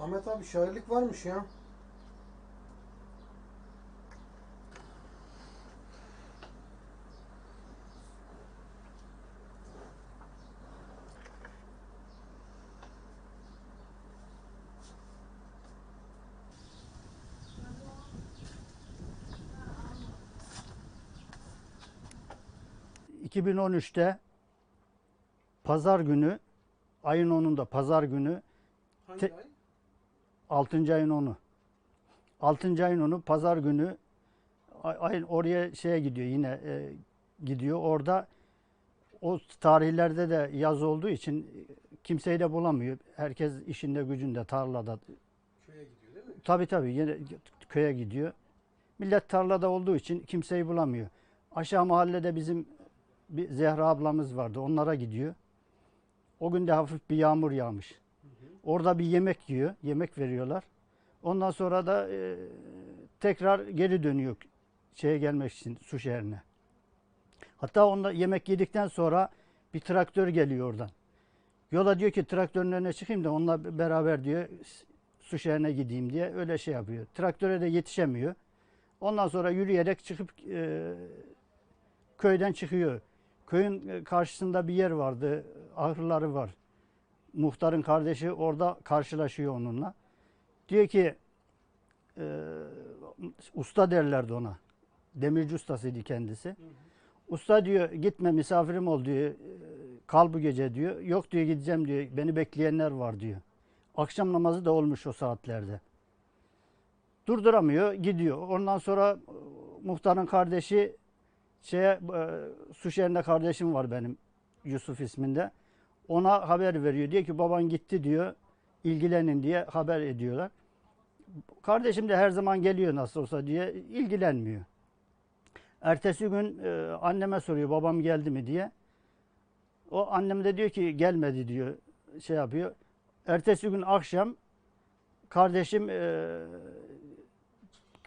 Ahmet abi şairlik varmış ya. ...2013'te... ...pazar günü... ...ayın 10'unda pazar günü... Hangi Te- ay? 6. ayın 10'u. 6. ayın 10'u pazar günü... ay- ...ayın oraya şeye gidiyor yine... e, ...gidiyor orada... ...o tarihlerde de yaz olduğu için... ...kimseyi de bulamıyor. Herkes işinde gücünde tarlada... Köye gidiyor değil mi? Tabii tabii yine köye gidiyor. Millet tarlada olduğu için kimseyi bulamıyor. Aşağı mahallede bizim bir Zehra ablamız vardı. Onlara gidiyor. O gün de hafif bir yağmur yağmış. Orada bir yemek yiyor. Yemek veriyorlar. Ondan sonra da e, tekrar geri dönüyor şeye gelmek için su şehrine. Hatta onda yemek yedikten sonra bir traktör geliyor oradan. Yola diyor ki traktörün önüne çıkayım da onunla beraber diyor su şehrine gideyim diye öyle şey yapıyor. Traktöre de yetişemiyor. Ondan sonra yürüyerek çıkıp e, köyden çıkıyor. Köyün e, karşısında bir yer vardı. Ahırları var. Muhtarın kardeşi orada karşılaşıyor onunla. Diyor ki e, usta derlerdi ona. Demirci ustasıydı kendisi. Usta diyor gitme misafirim ol diyor. Kal bu gece diyor. Yok diyor gideceğim diyor. Beni bekleyenler var diyor. Akşam namazı da olmuş o saatlerde. Durduramıyor, gidiyor. Ondan sonra e, muhtarın kardeşi şeye e, su şehrinde kardeşim var benim Yusuf isminde. Ona haber veriyor. Diyor ki baban gitti diyor. ilgilenin diye haber ediyorlar. Kardeşim de her zaman geliyor nasıl olsa diye ilgilenmiyor. Ertesi gün e, anneme soruyor babam geldi mi diye. O annem de diyor ki gelmedi diyor. Şey yapıyor. Ertesi gün akşam kardeşim e,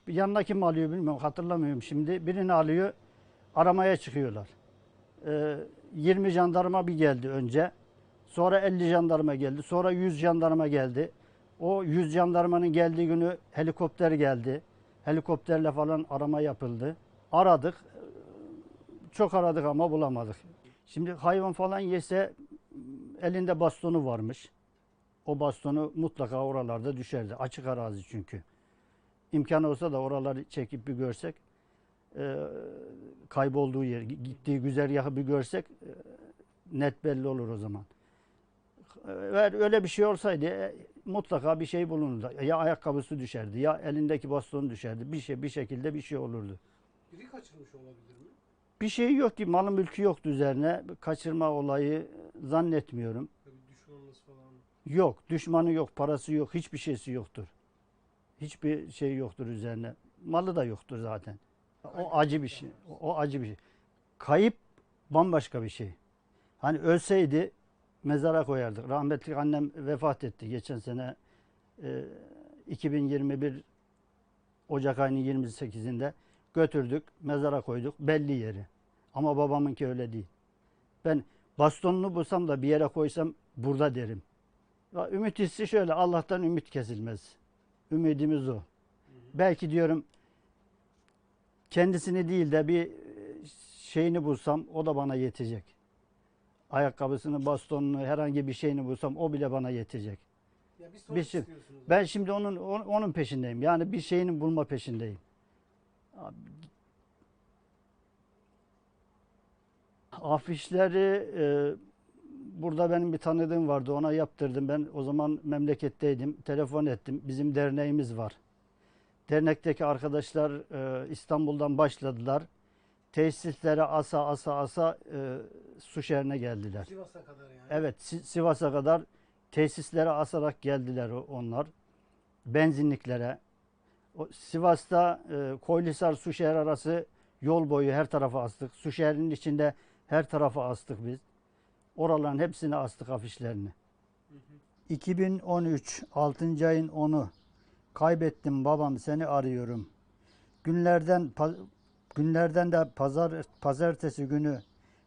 yanına kim alıyor bilmiyorum hatırlamıyorum şimdi. Birini alıyor aramaya çıkıyorlar. E, 20 jandarma bir geldi önce. Sonra 50 jandarma geldi. Sonra 100 jandarma geldi. O 100 jandarmanın geldiği günü helikopter geldi. Helikopterle falan arama yapıldı. Aradık. Çok aradık ama bulamadık. Şimdi hayvan falan yese elinde bastonu varmış. O bastonu mutlaka oralarda düşerdi. Açık arazi çünkü. İmkan olsa da oraları çekip bir görsek, e, kaybolduğu yer, gittiği güzergahı bir görsek e, net belli olur o zaman. Eğer öyle bir şey olsaydı e, mutlaka bir şey bulunurdu. Ya ayakkabısı düşerdi, ya elindeki bastonu düşerdi. Bir şey bir şekilde bir şey olurdu. Biri kaçırmış olabilir mi? Bir şey yok ki, malı mülkü yoktu üzerine. Kaçırma olayı zannetmiyorum. Düşmanınız falan. Yok, düşmanı yok, parası yok, hiçbir şeysi yoktur. Hiçbir şey yoktur üzerine. Malı da yoktur zaten. O acı bir şey. O acı bir şey. Kayıp bambaşka bir şey. Hani ölseydi mezara koyardık. Rahmetli annem vefat etti geçen sene e, 2021 Ocak ayının 28'inde götürdük, mezara koyduk belli yeri. Ama babamınki öyle değil. Ben bastonunu bulsam da bir yere koysam burada derim. Ya ümit hissi şöyle Allah'tan ümit kesilmez. Ümidimiz o. Belki diyorum kendisini değil de bir şeyini bulsam o da bana yetecek. Ayakkabısını, bastonunu, herhangi bir şeyini bulsam o bile bana yetecek. Ya bir sonuç Bir şey- istiyorsunuz. Ben şimdi onun on- onun peşindeyim. Yani bir şeyini bulma peşindeyim. Abi, Afişleri e, burada benim bir tanıdığım vardı. Ona yaptırdım. Ben o zaman memleketteydim. Telefon ettim. Bizim derneğimiz var. Dernekteki arkadaşlar e, İstanbul'dan başladılar. Tesislere asa asa asa e, su şehrine geldiler. Sivas'a kadar yani. Evet Si- Sivas'a kadar tesislere asarak geldiler o- onlar. Benzinliklere. O Sivas'ta e, Koylisar Suşehir arası yol boyu her tarafa astık. Suşehir'in içinde her tarafa astık biz. Oraların hepsine astık afişlerini. 2013 6. ayın 10'u kaybettim babam seni arıyorum. Günlerden pa- günlerden de pazar pazartesi günü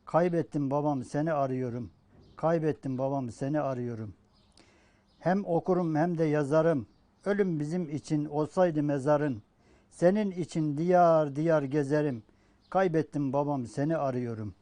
kaybettim babam seni arıyorum. Kaybettim babam seni arıyorum. Hem okurum hem de yazarım. Ölüm bizim için olsaydı mezarın. Senin için diyar diyar gezerim. Kaybettim babam seni arıyorum.